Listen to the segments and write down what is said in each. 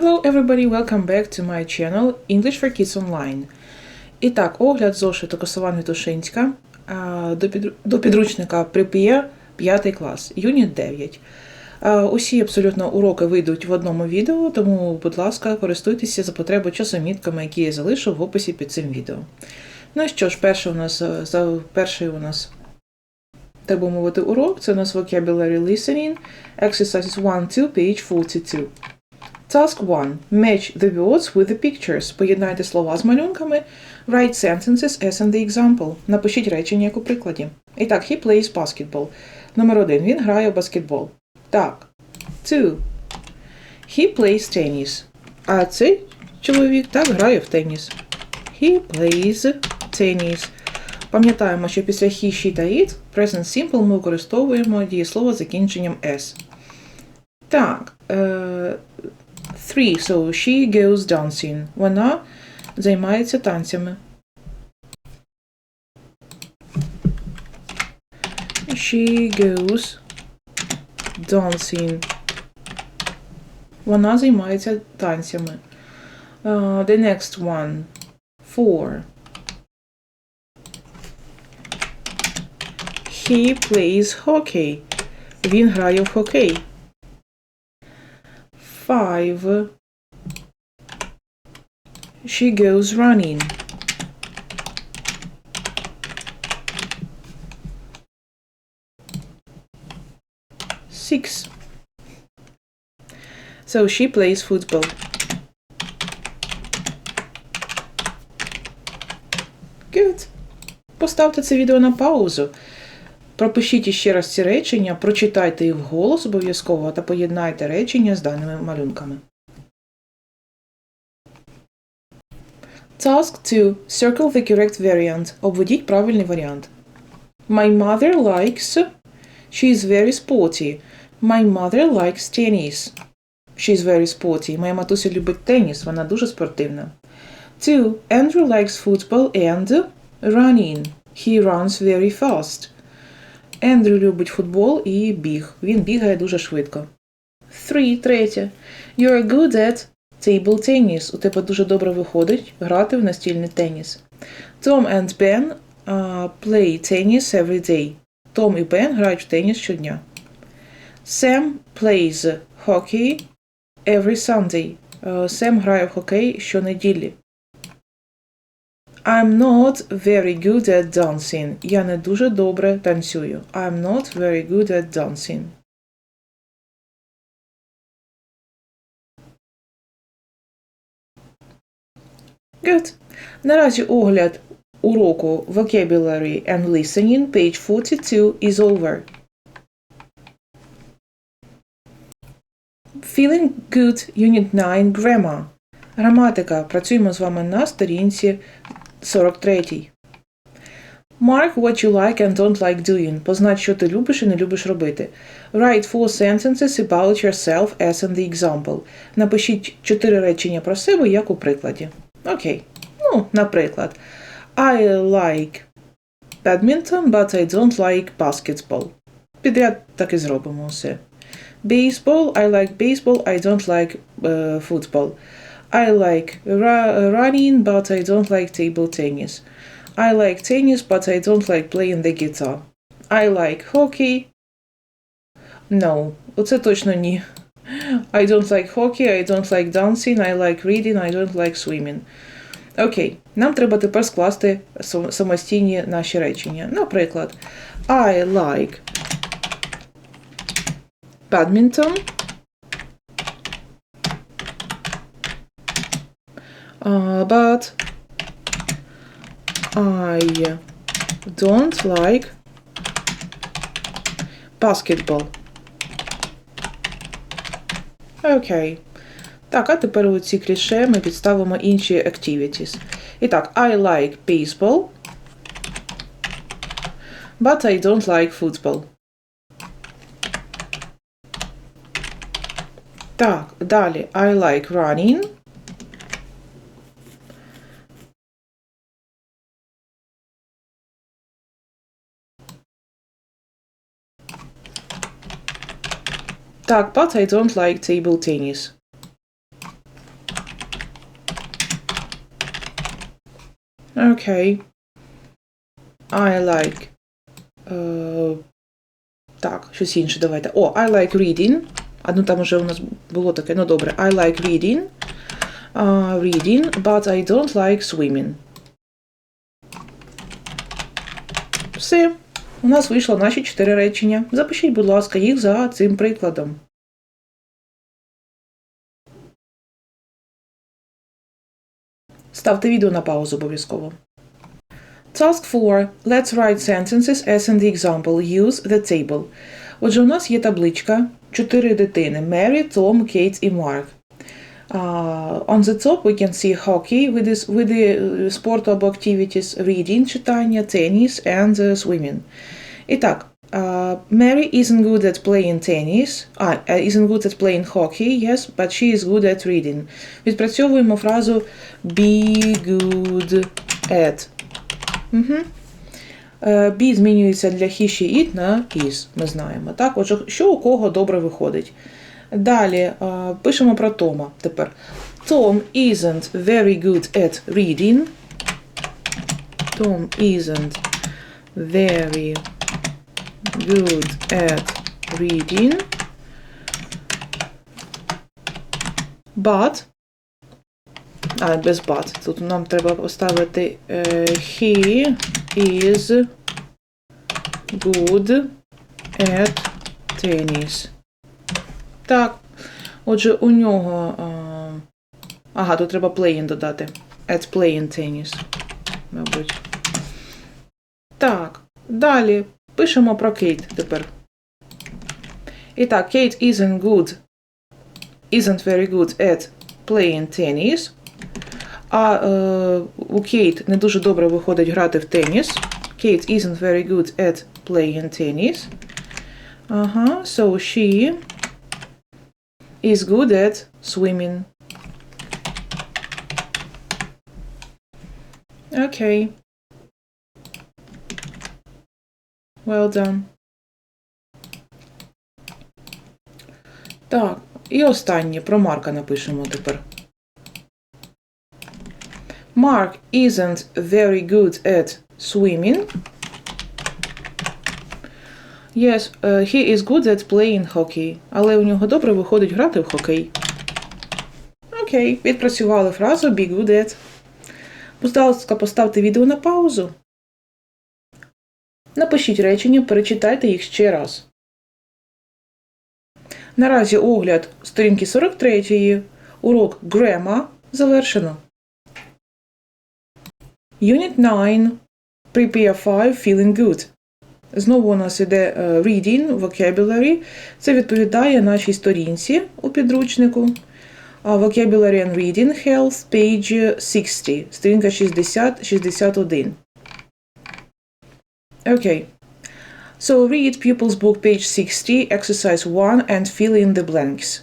Hello everybody, welcome back to my channel English for Kids Online. І так, огляд зошиту Косован Вітушинська а, до, підручника Прип'є 5 клас, юніт 9. Усі абсолютно уроки вийдуть в одному відео, тому, будь ласка, користуйтеся за потреби часомітками, які я залишу в описі під цим відео. Ну що ж, перший у нас, перший у нас, так би мовити, урок це у нас vocabulary listening, exercises 1 2, page 42. Task 1. Match the words with the pictures. Поєднайте слова з малюнками. Write sentences as in the example. Напишіть речення як у прикладі. І так, he plays basketball. Номер один. Він грає в баскетбол. Так. Two. He plays tennis. А цей чоловік так грає в теніс. He plays tennis. Пам'ятаємо, що після he, she та it present simple ми використовуємо дієслово закінченням s. Так. Е- Three. So she goes dancing. Вона займається танцями. She goes dancing. Вона займається танцями. Uh, the next one. Four. He plays hockey. Він грає в хокей. Five. She goes running. Six. So she plays football. Good. Поставте це відео на паузу. Пропишіть іще раз ці речення, прочитайте їх вголос обов'язково та поєднайте речення з даними малюнками. Task 2. Circle the correct variant. Обведіть правильний варіант. My mother likes. She is very sporty. My mother likes tennis. She is very sporty. Моя матуся любить теніс, вона дуже спортивна. 2. Andrew likes football and running. He runs very fast. Ендрю любить футбол і біг. Він бігає дуже швидко. 3. Третє. You're good at table tennis. У тебе дуже добре виходить грати в настільний теніс. Tom and Ben uh, play tennis every day. Том і Бен грають в теніс щодня. Sam plays hockey every Sunday. Сем грає в хокей щонеділі. I'm not very good at dancing. Я не дуже добре танцюю. I'm not very good at dancing. Good. Наразі огляд уроку Vocabulary and Listening, page 42, is over. Feeling Good, Unit 9, Grammar. Граматика. Працюємо з вами на сторінці 43. Mark what you like and don't like doing. Познач, що ти любиш і не любиш робити. Write four sentences about yourself as in the example. Напишіть чотири речення про себе, як у прикладі. Окей. Ну, наприклад. I like badminton, but I don't like basketball. Підряд так і зробимо все. Baseball, I like baseball, I don't like uh, football. I like ra- running, but I don't like table tennis. I like tennis, but I don't like playing the guitar. I like hockey. No, оце точно ні. I don't like hockey, I don't like dancing, I like reading, I don't like swimming. Окей, нам треба тепер скласти сам- самостійні наші речення. Наприклад, I like badminton. Uh, but I don't like basketball. Окей. Так, а тепер у ці кліше ми підставимо інші activities. І так, I like baseball, but I don't like football. Так, далі I like running. But I don't like table tennis. Okay. I like... Е, Так, щось інше, давайте. i like reading. А там уже у нас було таке, ну добре. I like reading. Uh, Reading, but I don't like swimming. See. У нас вийшло наші чотири речення. Запишіть, будь ласка, їх за цим прикладом. Ставте відео на паузу обов'язково. Task 4. Let's write sentences as in the example. Use the table. Отже, у нас є табличка. Чотири дитини. Mary, Tom, Kate і Mark. Uh, on the top we can see hockey with, this, with the uh, sport of activities reading, читання, tennis and uh, swimming. І так, uh, Mary isn't good at playing tennis, а, uh, isn't good at playing hockey, yes, but she is good at reading. Відпрацьовуємо фразу be good at. Угу. Be змінюється для he, she, it на is, ми знаємо. Так, отже, що у кого добре виходить. Далі е, пишемо про Тома тепер. Tom isn't very good at reading. Tom isn't very good at reading. But. А, без but. Тут нам треба поставити е, he is good at tennis. Так. Отже, у нього. Ага, тут треба playing додати. At playing tennis. Мабуть. Так. Далі пишемо про Кейт тепер. І так, Кейт isn't good. Isn't very good at playing tennis. А е, у Кейт не дуже добре виходить грати в теніс. Кейт isn't very good at playing tennis. Ага, so she is good at swimming. Okay. Well done. Так, і останнє про Марка напишемо тепер. Mark isn't very good at swimming. Yes, uh, he is good at playing hockey. Але у нього добре виходить грати в хокей. Окей, відпрацювали фразу be good at. Будь ласка, поставте відео на паузу. Напишіть речення, перечитайте їх ще раз. Наразі огляд сторінки 43. Урок Грема завершено. Unit 9. Prepare 5 Feeling Good. Знову у нас іде е, reading, vocabulary. Це відповідає нашій сторінці у підручнику. Vocabulary and Reading Health, page 60, сторінка 60-61. Окей. So read Pupils Book, page 60, exercise 1 and fill in the blanks.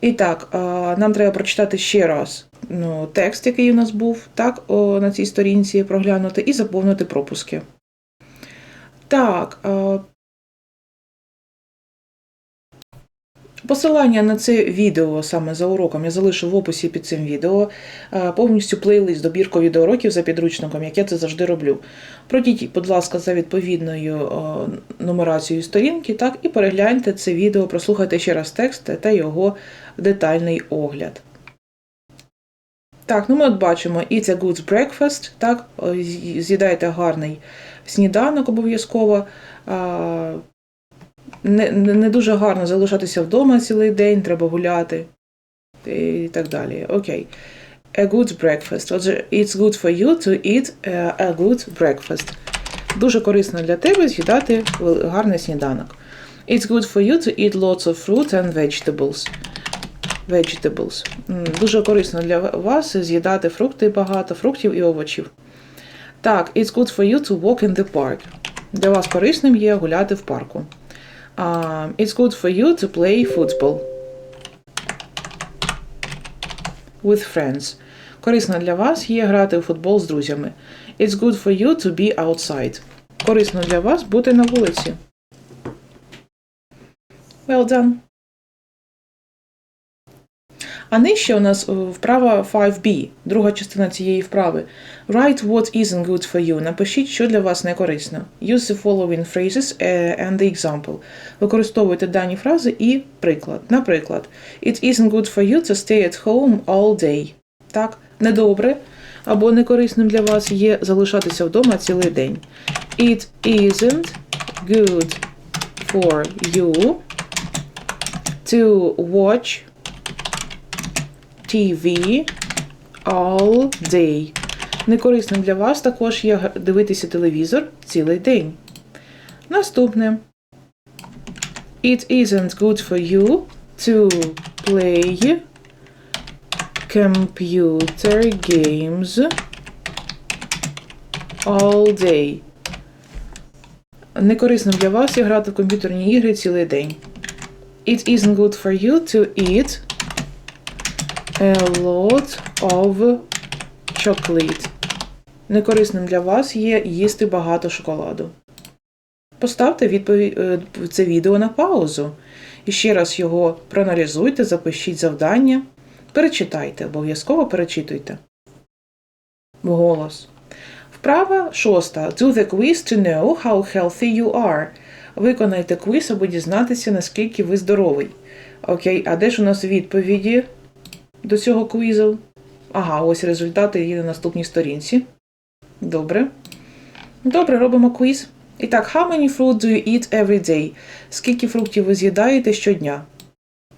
І так, е, нам треба прочитати ще раз ну, текст, який у нас був, так, на цій сторінці проглянути, і заповнити пропуски. Так. е, Посилання на це відео саме за уроком я залишу в описі під цим відео. Е, Повністю плейлист добірку відеоуроків за підручником, як я це завжди роблю. Пройдіть, будь ласка, за відповідною е, нумерацією сторінки, так, і перегляньте це відео, прослухайте ще раз текст та його детальний огляд. Так, ну ми от бачимо, it's a good breakfast, так, з'їдайте гарний сніданок обов'язково. Не, не, дуже гарно залишатися вдома цілий день, треба гуляти і так далі. Окей. A good breakfast. Отже, it's good for you to eat a good breakfast. Дуже корисно для тебе з'їдати гарний сніданок. It's good for you to eat lots of fruit and vegetables. Vegetables. Дуже корисно для вас з'їдати фрукти багато, фруктів і овочів. Так, it's good for you to walk in the park. Для вас корисним є гуляти в парку. Um, it's good for you to play football with friends. Корисно для вас є грати у футбол з друзями. It's good for you to be outside. Корисно для вас бути на вулиці. Well done. А нижче у нас е, вправа 5b, друга частина цієї вправи. Write what isn't good for you. Напишіть, що для вас не корисно. Use the following phrases е, and the example. Використовуйте дані фрази і приклад. Наприклад, It isn't good for you to stay at home all day. Так, недобре або некорисним для вас є залишатися вдома цілий день. It isn't good for you to watch TV all day. Некорисним для вас також є дивитися телевізор цілий день. Наступне. It isn't good for you to play computer games all day. Некорисним для вас є грати в комп'ютерні ігри цілий день. It isn't good for you to eat a lot of chocolate. Некорисним для вас є їсти багато шоколаду. Поставте відповідь е, це відео на паузу. І ще раз його проаналізуйте, запишіть завдання, перечитайте, обов'язково перечитуйте. Голос. Вправа шоста. Do the quiz to know how healthy you are. Виконайте квіз, аби дізнатися, наскільки ви здоровий. Окей, а де ж у нас відповіді до цього квізу? Ага, ось результати є на наступній сторінці. Добре. Добре, робимо квіз. І так, how many fruit do you eat every day? Скільки фруктів ви з'їдаєте щодня?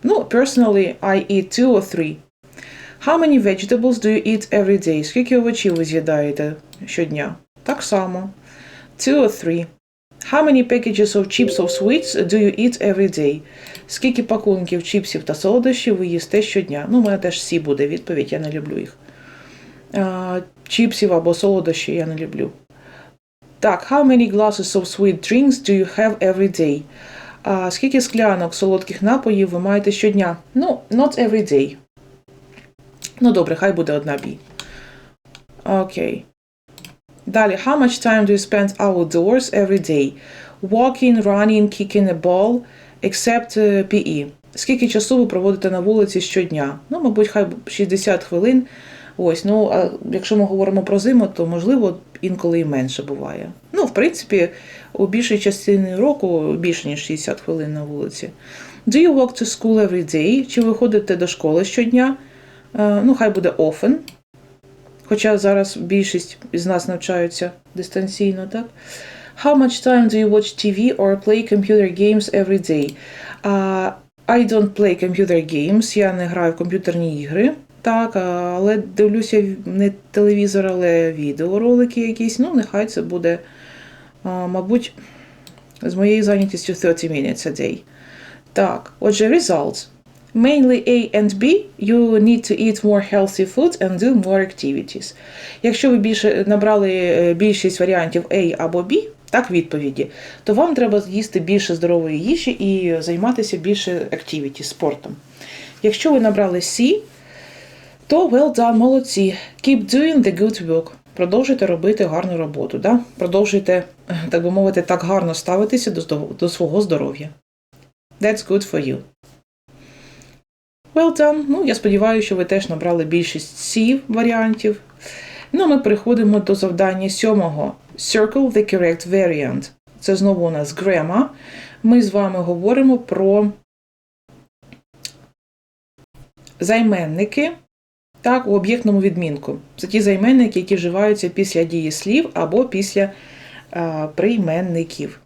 Ну, personally, I eat two or three. How many vegetables do you eat every day? Скільки овочів ви з'їдаєте щодня? Так само. Two or three. How many packages of chips or sweets do you eat every day? Скільки пакунків чіпсів та солодощів ви їсте щодня? Ну, у мене теж сі буде відповідь, я не люблю їх. Чіпсів або солодощі я не люблю. Так, how many glasses of sweet drinks do you have every day? А, скільки склянок солодких напоїв ви маєте щодня? Ну, not every day. Ну, добре, хай буде одна бі. Окей. Далі, how much time do you spend outdoors every day? Walking, running, kicking a ball, except е, PE. Скільки часу ви проводите на вулиці щодня? Ну, мабуть, хай 60 хвилин. Ось, ну, а якщо ми говоримо про зиму, то можливо інколи і менше буває. Ну, в принципі, у більшій частині року більше, ніж 60 хвилин на вулиці. Do you walk to school every day? Чи ви ходите до школи щодня? Е, Ну, хай буде often. Хоча зараз більшість із нас навчаються дистанційно, так? How much time do you watch TV or play computer games every day? Uh, I don't play computer games, я не граю в комп'ютерні ігри. Так, але дивлюся не телевізор, але відеоролики якісь. Ну, нехай це буде, мабуть, з моєю зайнятістю 30 minutes a day. Так, отже, results. Mainly A and B, you need to eat more healthy food and do more activities. Якщо ви більше набрали е, більшість варіантів A або B, так відповіді, то вам треба з'їсти більше здорової їжі і займатися більше activity, спортом. Якщо ви набрали C, то well done, молодці. Keep doing the good work. Продовжуйте робити гарну роботу. Да? Продовжуйте, е, так би мовити, так гарно ставитися до, до свого здоров'я. That's good for you. Well done. Ну, я сподіваюся, що ви теж набрали більшість C варіантів. Ну, ми переходимо до завдання сьомого. Circle the correct variant. Це знову у нас грема. Ми з вами говоримо про займенники так, у об'єктному відмінку. Це ті займенники, які вживаються після дієслів або після а, прийменників.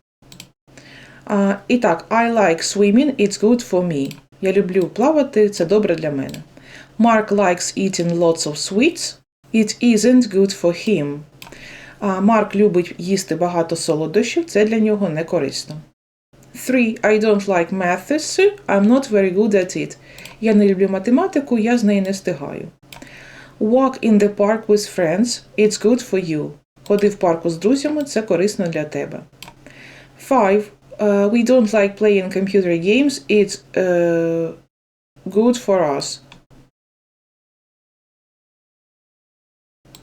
А, і так, I like swimming, it's good for me. Я люблю плавати, це добре для мене. Mark likes eating lots of sweets. It isn't good for him. А Марк любить їсти багато солодощів, це для нього не корисно. 3. I don't like maths. I'm not very good at it. Я не люблю математику, я з неї не встигаю. Walk in the park with friends. It's good for you. Ходи в парку з друзями, це корисно для тебе. 5. Uh, we don't like playing computer games. It's uh, good for us.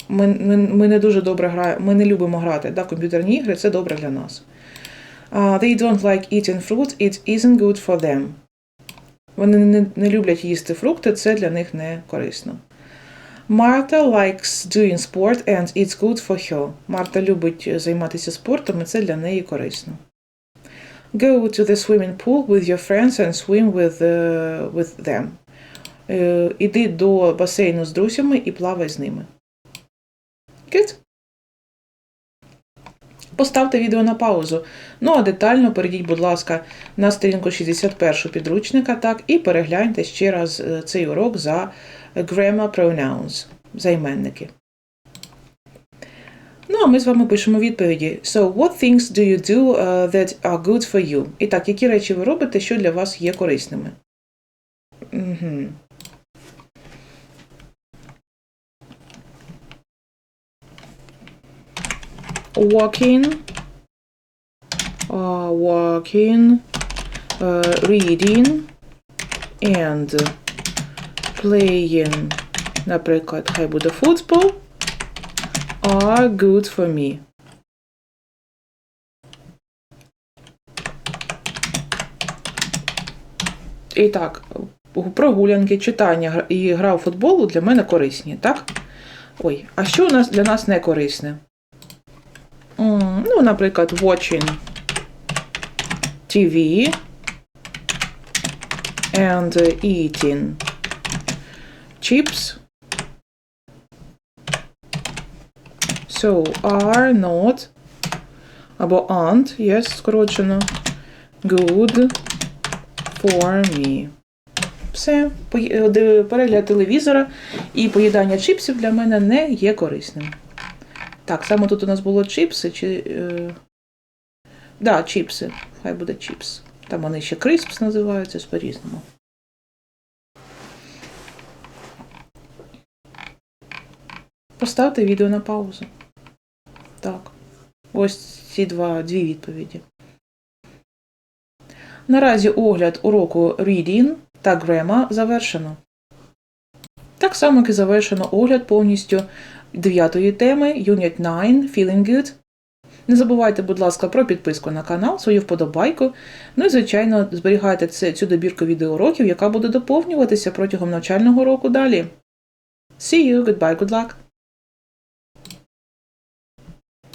Ми, ми, ми не дуже добре граємо, ми не любимо грати да, комп'ютерні ігри, це добре для нас. Uh, they don't like eating fruit, it isn't good for them. Вони не, не люблять їсти фрукти, це для них не корисно. Martha likes doing sport and it's good for her. Марта любить займатися спортом, і це для неї корисно. Go to the swimming pool with your friends and swim with, uh, with them. Е, Іди до басейну з друзями і плавай з ними. Good. Поставте відео на паузу. Ну а детально перейдіть, будь ласка, на сторінку 61 підручника, так, і перегляньте ще раз е, цей урок за grammar pronouns, займенники. Ну, а ми з вами пишемо відповіді. So, what things do you do uh, that are good for you? І так, які речі ви робите, що для вас є корисними? Угу. Walking, uh, walking, uh, reading and playing, наприклад, хай буде football, are good for me. І так, прогулянки, читання і гра у футболу для мене корисні, так? Ой, а що у нас для нас не корисне? Ну, наприклад, watching TV and eating chips. So, are not або aren't, yes, скорочено, good for me. Все, е, перегляд телевізора і поїдання чипсів для мене не є корисним. Так, саме тут у нас було чипси чи. Е... Да, чипси. Хай буде чипс. Там вони ще криспс називаються по-різному. Поставте відео на паузу. Так. Ось ці два, дві відповіді. Наразі огляд уроку Reading та Grammar завершено. Так само, як і завершено огляд повністю дев'ятої теми Unit 9 Feeling Good. Не забувайте, будь ласка, про підписку на канал, свою вподобайку. Ну і, звичайно, зберігайте цю добірку відеоуроків, яка буде доповнюватися протягом навчального року далі. See you, goodbye, good luck!